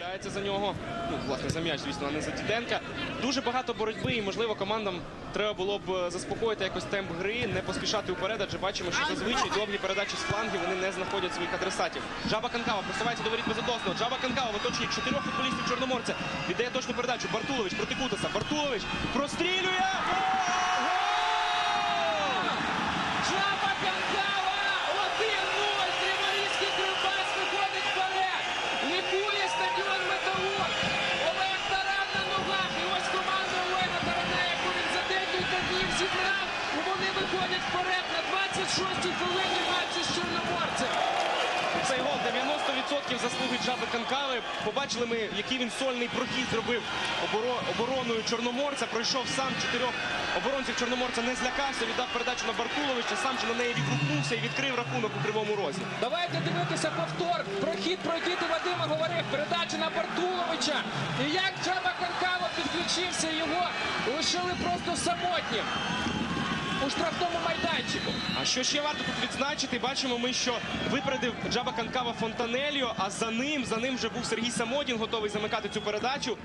Чіпляється за нього. Ну, власне, за м'яч, звісно, а не за Діденка. Дуже багато боротьби, і можливо командам треба було б е, заспокоїти якось темп гри, не поспішати вперед, адже бачимо, що зазвичай довгі передачі з флангів вони не знаходять своїх адресатів. Жаба Канкава просувається до воріт безодосно. Жаба Канкава в оточенні чотирьох футболістів Чорноморця. Віддає точну передачу. Бартулович проти Кутаса. Бартулович прострілює. Зібрав, вони виходять вперед на 26-й хвилині матчу з Чорноморцем! Цей гол 90% заслуги Джаби Канкави. Побачили ми, який він сольний прохід зробив обороною Чорноморця. Пройшов сам чотирьох оборонців Чорноморця, не злякався, віддав передачу на Бартуловича, сам же на неї відгукнувся і відкрив рахунок у кривому розі. Давайте дивитися повтор. Прохід пройдіти Вадима говорив. Передача на Бартуловича. І як Джаба його лишили просто самотнім у штрафному майданчику. А що ще варто тут відзначити? Бачимо ми, що випередив Джаба Канкава Фонтанеліо, а за ним, за ним вже був Сергій Самодін, готовий замикати цю передачу.